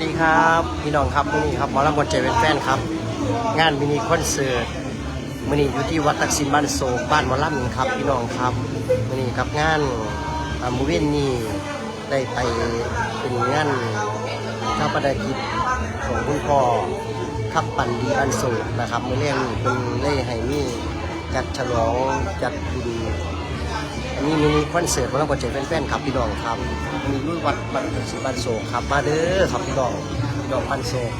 วัสดีครับพี่น้องครับมื่อนี้ครับหมอลำบนใจเป็นแฟนครับ งานมินิคอนเสิร์ตมื่อนี้อยู่ที่วัดตักสินบ้านโศกบ้านหมอลำครับ พี่น้องครับมื่อนี้ครับงานอามือเวนนี่ได้ไปเป็นงานข้าพเกิจของคุณพ่อขับปั่นดีบ้านโศกนะครับมื่อเรื่องเป็นเล่ให้มีจัดฉลองจัดบุญ อันนี้มินิคอนเสิร์ตมาแล้วบอใจแฟนๆครับพี่น้องครับ มีรุ่นวัดบันสีบันโศกครับมาเด้อครับพี่น้องพี่น้องบันโศก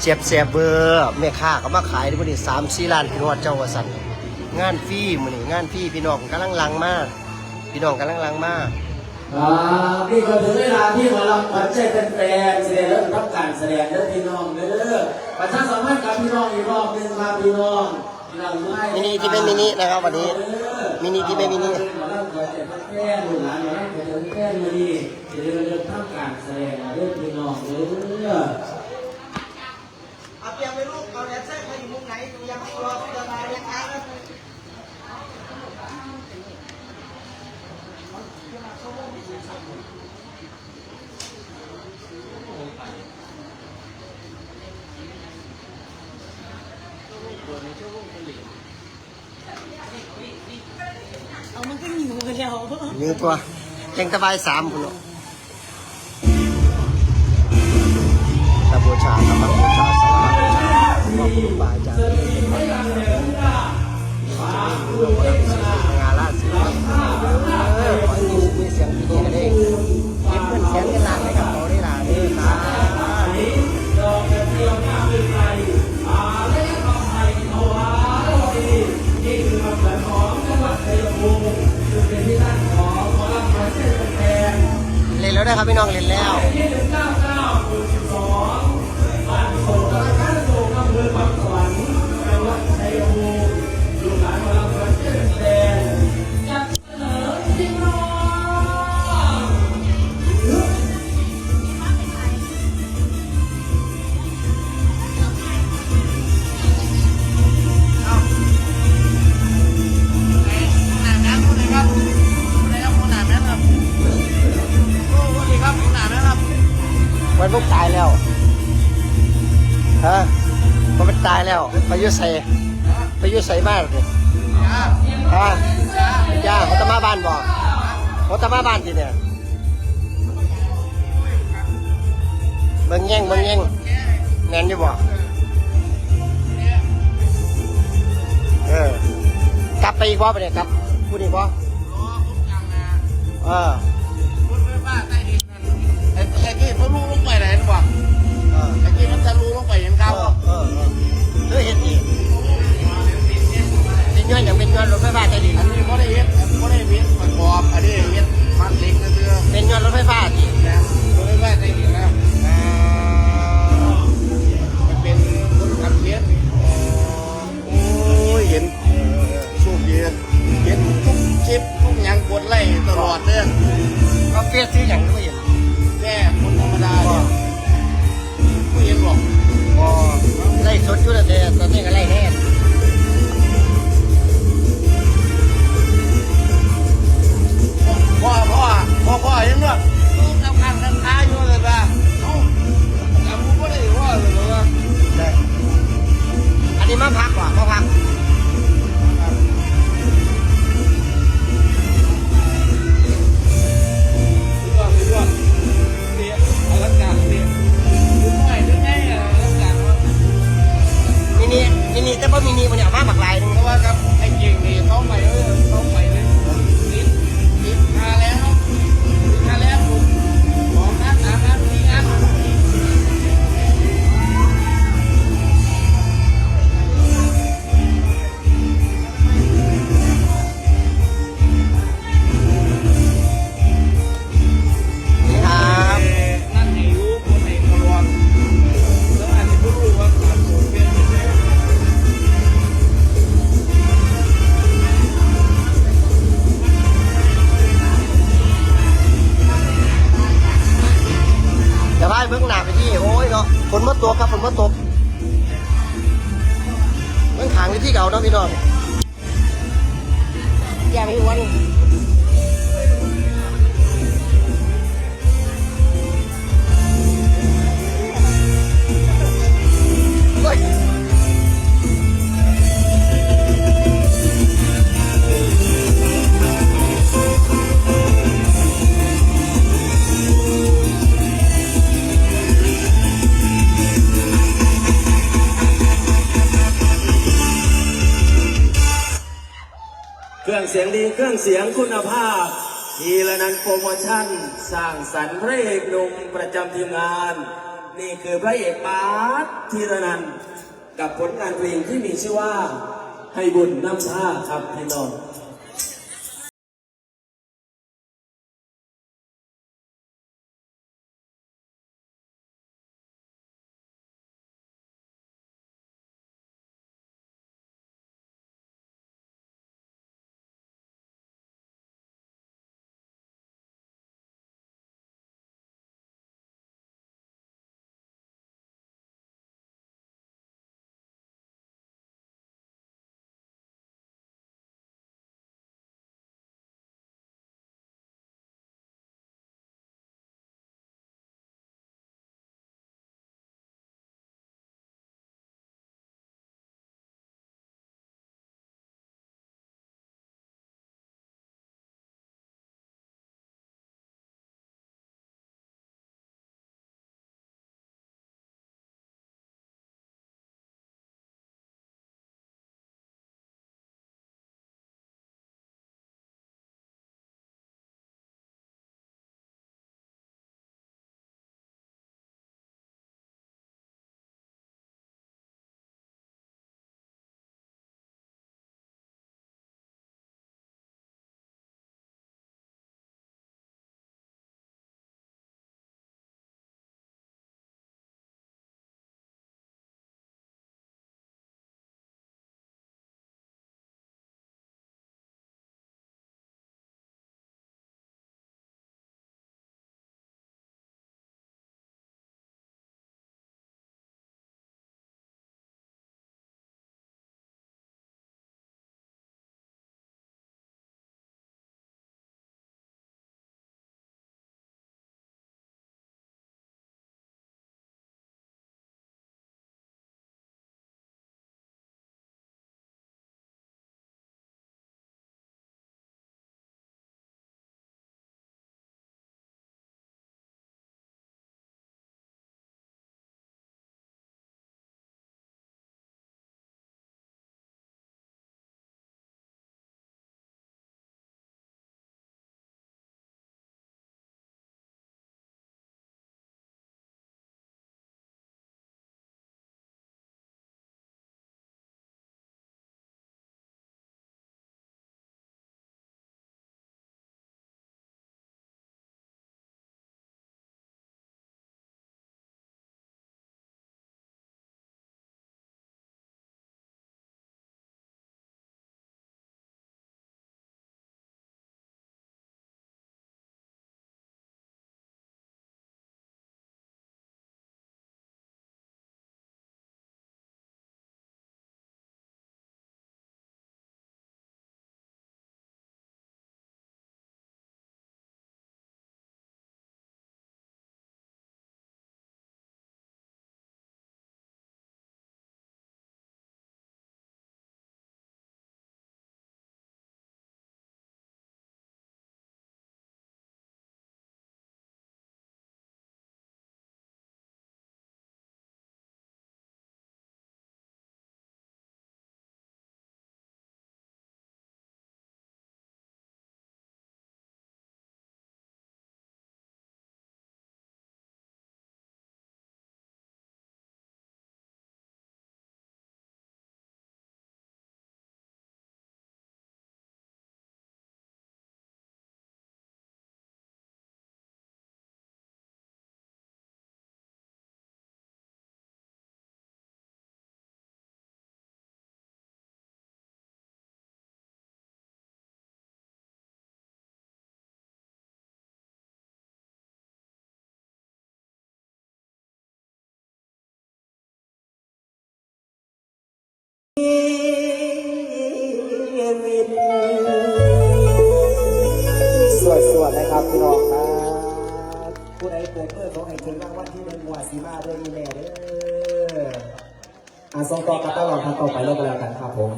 เจ็บแสบเบอร์แม่ค้าก็มาขายที่บริษัทสามสี่ล้านพี่น้องเจ้าวสันงานฟรีมือนี่งานฟรีพี่น้องกำลังลังมากพี่น้องกำลังลังมากอ่านี่ก็ถึงเวลาที่หมาลำขวัญใจแฟนแสดงแล้วรับการแสดงเด้อพี่น้องเด้อประชาสัมพันธ์กับพี่น้องอีกรอบหนึงครับพี่น้องพี่น้องไม่มินิที่ไม่มินินะครับวันนี้มินิที่ไม่มินิ หมาลำขวัญใจแฟนๆลูกหลานหมาลำขวัญใจแฟนๆมาดีจะได้เริ่มทำการแสดงเด้องพี่น้องเด้อเอาเตรียมไปลูกเอาแดนเซอร์เขาอยู่มุมไหนยังรอพิจารณายังค้างนะเอา มันก็หิวกันแล้วยืนตัวเจงตะบายสามคุณตะบูชาธรรมบูชาสังฆบูชาขอบคุณบาอาจารย์ นแล้วได้ครับพี่น้องเล่นแล้ว ไปอยุ่ใส่ไปอยุ่ใส่บ้านเลยฮะย่าเขาจะมาบ้านบอกเขาจะมาบ้านทีเนี่ยเบิ่งแย่งเบิ่งแย่งแน่นอยู่บ่เออกลับไปอีกบ่ไปเนี่ยครับพูดอีกบ่เออรถไฟฟ้าใต้ดินนั่นไอ้ไอ้กี้เขาลูกลงไปไหนนะบอกเออไอ้กี้มันทะลุ เฮ้ยเห็นดีเป็นย้อนอย่างเป็นย้อนรถไฟฟ้าใต้ดินอันนี้เขาได้เห็นเขาได้เห็นประกอบอันนี้เห็นมันเล็กนะเตือเป็นย้อนรถไฟฟ้าที่นะรถไฟฟ้าใต้ดินนะมั เสียงดีเครื่องเสียงคุณภาพทีละนันโปรโมชั่น สร้างสรรค์พระเอกหนุ่มประจำทีมงาน นี่คือพระเอกปาร์ตทีละนันกับผลงานเพลงที่มีชื่อว่า ให้บุญน้ำท่าครับพี่น้อง ครับพี่น้องครับผู้ใดเปิดเปิดของให้ถึงรางวัลที่หนึ่งหัวสีมาด้ออีแม่เด้ออะส่งต่อกันตลอดครับต่อไปเลิกกันแล้วกันครับผม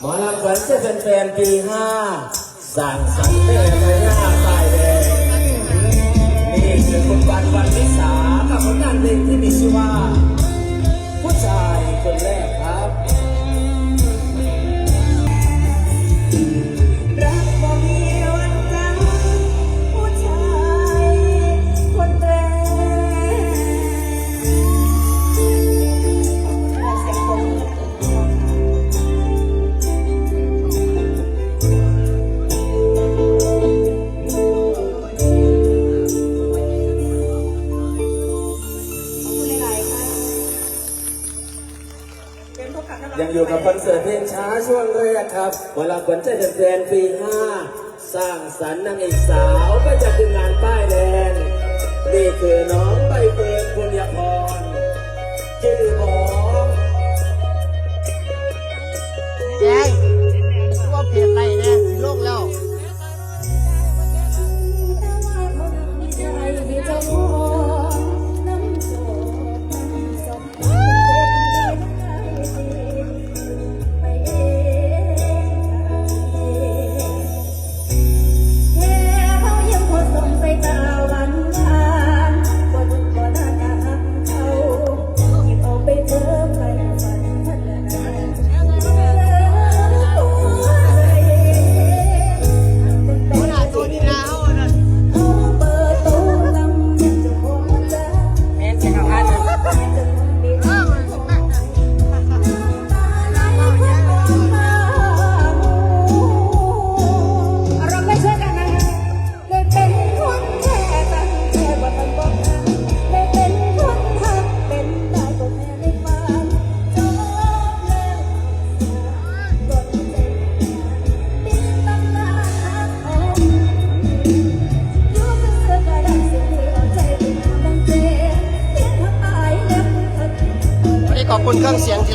หมอลำขวัญจะเป็นแฟนปีห้าสั่งสั่งเต้ไปหน้าสายแดงนี่คือคุณวันวันวิสากับผลงานเพลงที่มีชื่อว่า ผู้ชายคนแรก ยังอยู่กับคอนเสิร์ตเพลงช้าช่วงแรกครับเวลาขวัญใจแฟนปีห้าสร้างสรรค์นางเอกสาวก็จะคืองานป้ายแดงนี่คือน้องใบเฟิร์นปุญญพรชื่อบอ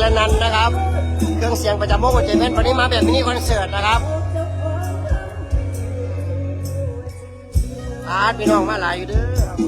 รนันนะครับ เครื่องเสียงประจำวงหัวใจเพชรวันนี้มาแบบมินิคอนเสิร์ตนะครับอาร์ตพี่น้องมาหลายอยู่เด้ออัน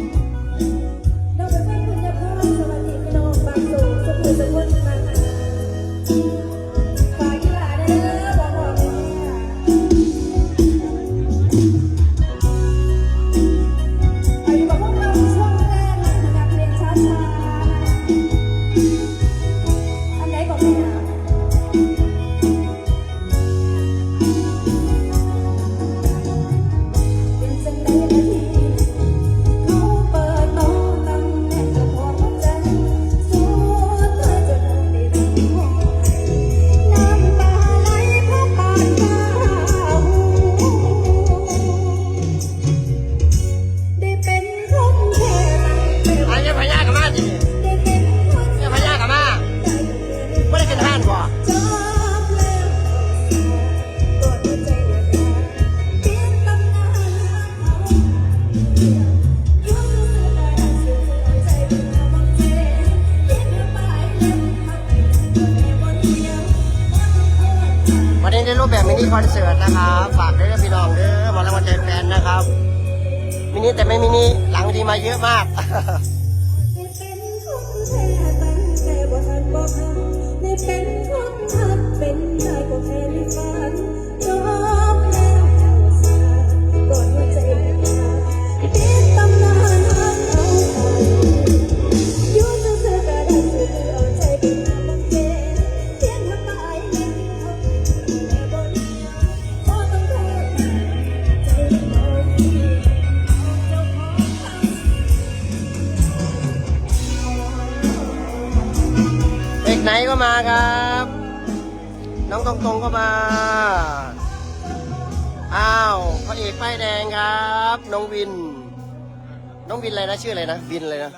วินอะไรนะชื่ออะไรนะวินเลยนะ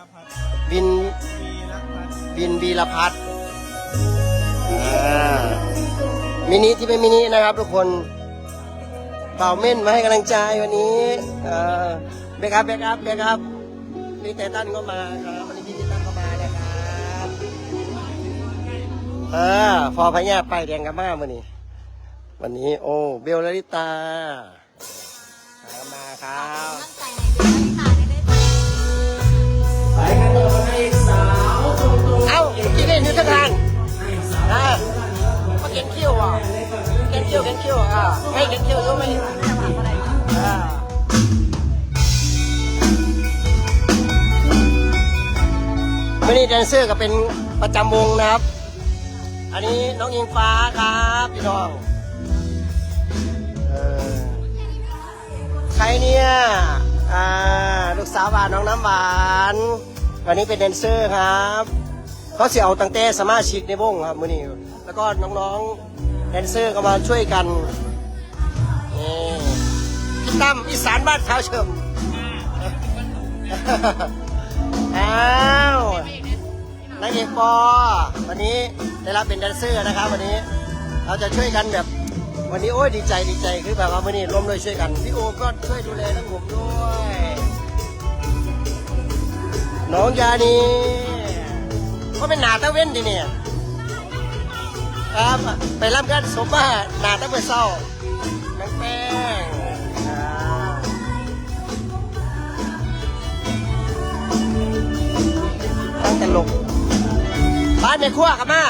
วินวินบีรพัฒน์มินิที่เป็นมินินะครับ ทุกคนเป่าเม่นมาให้กำลังใจวันนี้เออเบคอัพเบคอัพเบคอัพพี่เตตันก็มาครับวันนี้พี่เตตันก็มานะครับเออพอพญาไปแดงกับมามื่อนี้วันนี้โอ้เบลลลิตามาครับ นเล่นอยู่ทั้งทางอ่ามาเขียนคิ้วอะเขียนคิ้วเขียนคิ้วอะให้เขียนคิ้วรู้ไหมอ่าไม่ได้แดนเซอร์ก็เป็นประจำวงนะครับ อันนี้น้องอิงฟ้าครับพี่น้องเออใครเนี่ย อ่า ลูกสาวหวานน้องน้ำหวาน วันนี้เป็นแดนเซอร์ครับ เขาเสียเอาตั้งแต่สมาชิกในวงครับมือนี้แล้วก็น้องๆแดนเซอร์ก็มาช่วยกันนี่พี่ตั้มอีสานบ้านเท้าเฉิมอ้าวนางเอกปอวันนี้ได้รับเป็นแดนเซอร์นะครับ วันนี้เราจะช่วยกันแบบ วันนี้โอ้ยดีใจดีใจคือแบบว่าวันนี้ร่วมด้วยช่วยกันพี่โอก็ช่วยดูแลทั้งผมด้วย น้องยานี ก็เป็นหนาตะเว้นดิเนี่ยครับไปรับกันสมมาหนาตะเมื่อเศร้าแป้งแป้งตั้งแต่ลกบ้านในครัวกับมา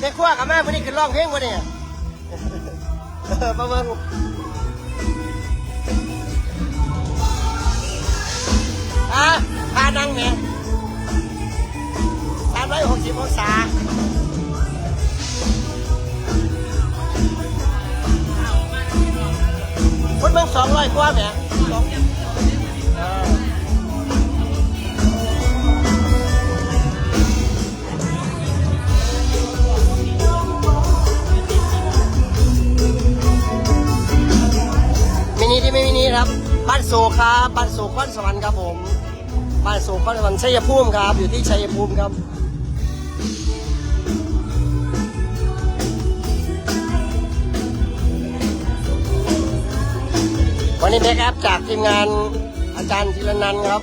ในครัวกับมาวันนี้ขึ้นร้องเพลงวันนี้เออมาเบิ่ง อยหกสิบองศาคนเบิ่งสองร้อยกว่าแหมสองมินิที่ไม่มินิครับ บ้านโศกครับบ้านโศกขอนสวรรค์ครับผมบ้านโศกขอนสวรรค์ชัยภูมิครับ อยู่ที่ชัยภูมิครับ วันนี้เมคอัพจากทีมงานอาจารย์ธีรนันท์ครับ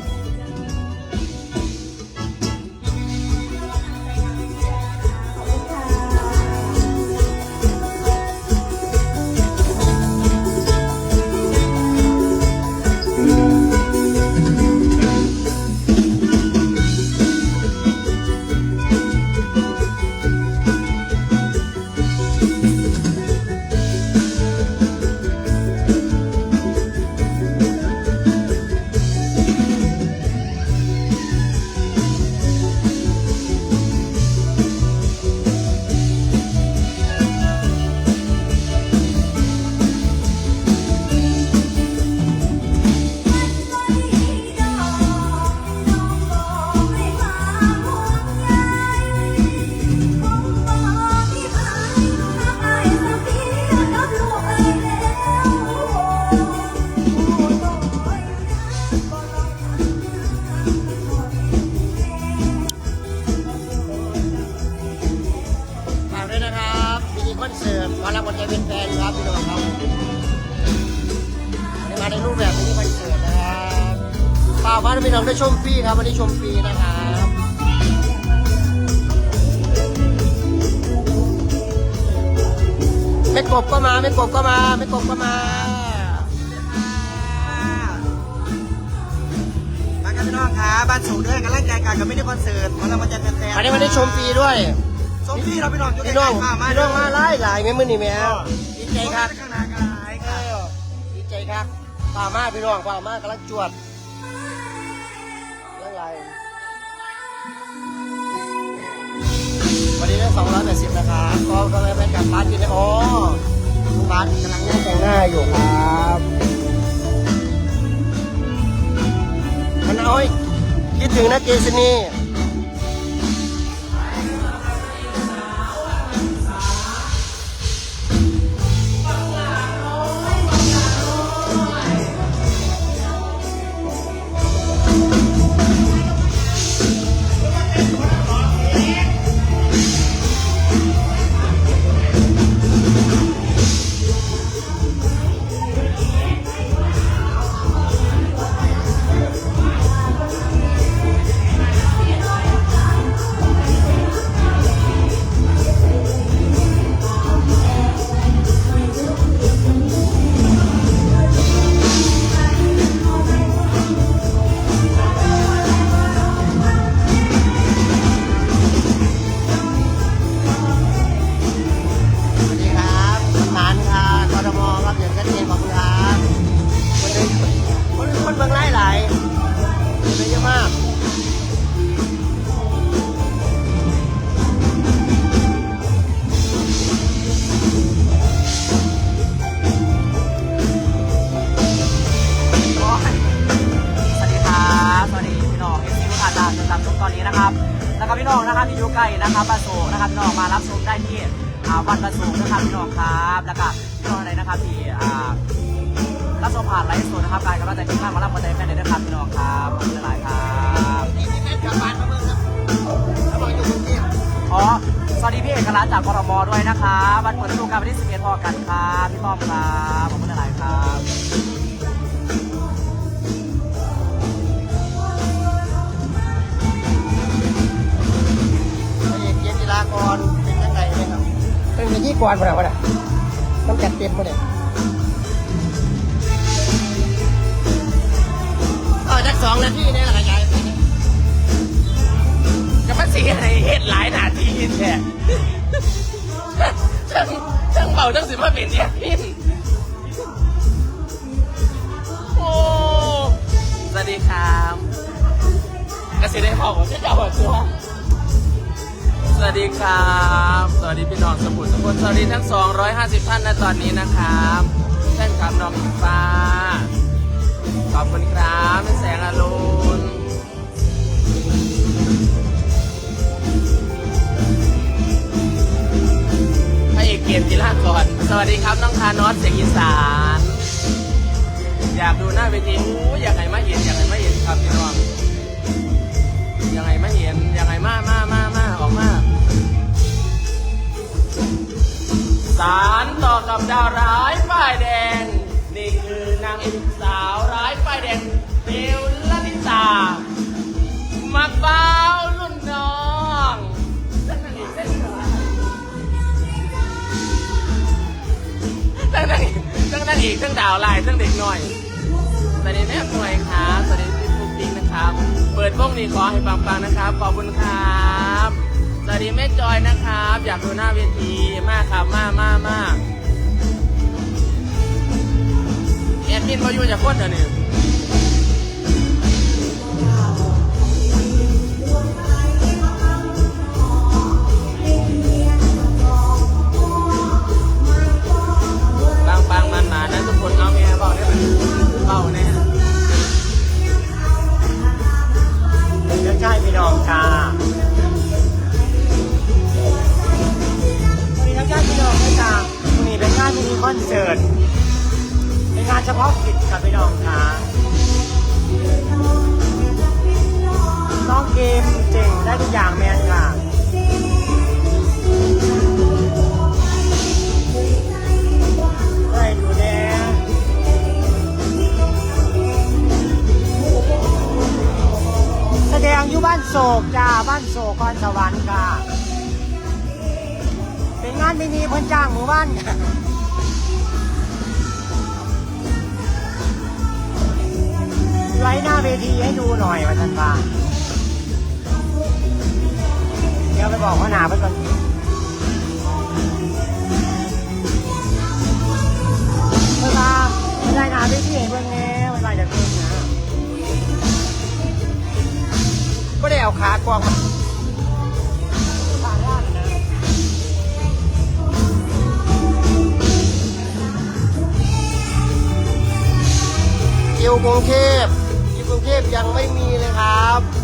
อนี่แม่ดีใจครับข้างหน้ากันหลายครับดีใจครับป่ามากพี่น้องป่ามากกำลังจวดเรื่องไรวันนี้ได้สองร้อยแปดสิบนะครับก็ก็เลยเป็นกับบ้านกินได้โอ้บ้านกำลังนั่งแต่งหน้าอยู่ครับมันเอาให้คิดถึงนะเกษณี นนี้นะครับ แล้วก็พี่น้องนะครับที่อยู่ใกล้นะครับประสูนะครับพี่น้องมารับชมได้ที่อ่าวันประสูนะครับพี่น้องครับแล้วก็พี่น้องอะไรนะครับที่อ่ารับชมผ่านไลฟ์สดนะครับการกำลังใจที่มากมารับกำลังใจแฟนเลยนะครับพี่น้องครับขอบคุณหลายครับนี่มีแฟนกลับบ้านมาเบิ่งครับกลักษณ์จากกรมด้วยนะคะวันเปิดฤดูกาลวันที่11พอกันครับพี่ต้อมครับขอบคุณหลายครับ ระเอกเกียรติลากรเป็นยังไงเนี่ยครับเป็นพิธีกรมาแล้ววะเนี่ยต้องจัดเต็มมาเนี่ยเออจักสองนาทีเนี่ยแหละขยายไปเนี่ยจะมาสีให้เฮ็ดหลายนาทีแท้ช่างช่างเป่าจังสิมาเป็นเนี่ยพินโอ้สวัสดีครับกสิได้พ่อของเจ้าหัวตัว สวัสดีครับ สวัสดีพี่น้องสมุทรสกุลสวัสดีทั้ง 250 ท่านนะตอนนี้นะครับแฟนคลับน้องฟ้า ขอบคุณครับแสงอรุณพระเอกเกียรติกีฬากรสวัสดีครับน้องทานอสเสียงอีสาน อยากดูหน้าเวทีอู้อยากให้มาเห็นอยากให้มาเห็นครับพี่น้องยากให้มาเห็นยากให้มามามากมา สารต่อกับดาวร้ายป้ายแดง นี่คือนางเอกสาวร้ายป้ายแดงเบลลลิตามาเฝ้ารุ่นน้องทั้งนางเอกทั้งตั้งนางเอกทั้งนางเอกทั้งดาวลายทั้งเด็กหน่อยสวัสดีแม่ป่วยครับสวัสดีพี่ปุ๊กปิ๊กนะครับ เปิดวงนี้ขอให้ปังๆนะครับ ขอบคุณครับ สวัสดีแม่จอยนะครับ อยากดูหน้าเวทีมากครับมากมากมากแอดมินเขาอยู่จากคนเดียวนี่บางบางมันมานะทุกคนเอาแม่บอกได้ไหมเบาแน่เป็น บอกพ่อหนาเพิ่นก่อนเวลาเวลาหนาพี่พี่เห็นเพื่อนแน่เวลาจะเพิ่งนะก็ได้เอาขากวางมาอยู่กรุงเทพอยู่กรุงเทพยังไม่มีเลยครับ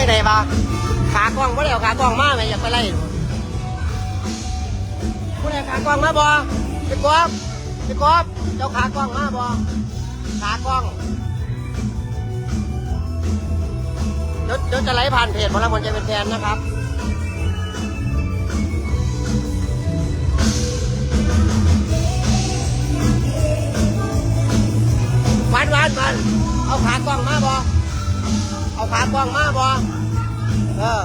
ไปไหนบ้าขากล้องไม่ได้เอาขากล้องมาไหมอยากไปไล่ผู้ใดขากล้องมาบ่ไปกอบไปกอบเจ้าขากล้องมาบ่ขากล้องเดี๋ยวเดี๋ยวจะไล่ผ่านเพจพลังคนใจเป็นแฟนนะครับวันวันมันเอาขากล้องมาบ่ เอาขากว้างมากบ่เออ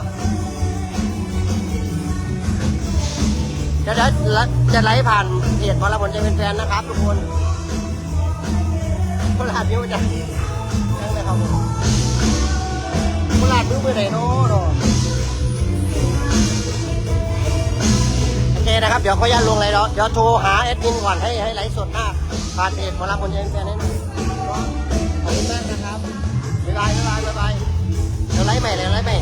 จะไจะจะไลฟ์ผ่านเพจพอละผลจะเป็นแฟนนะครับทุกคนพลาดนิ้วจะยังไงครับพลาดนิ้วไปไหนเนาะโอเคนะครับ เดี๋ยวเขาย่าลงเลยเนาะเดี๋ยวโทรหาเอดมินก่อนให้ให้ไลฟ์สดมากผ่านเพจพอละผลจะเป็นแฟนให้หน่อยขอบคุณมากนะครับบ๊ายบายบ๊ายบายบ๊ายบาย เดี๋วไล่ใหม่เลยวไล่ใหม่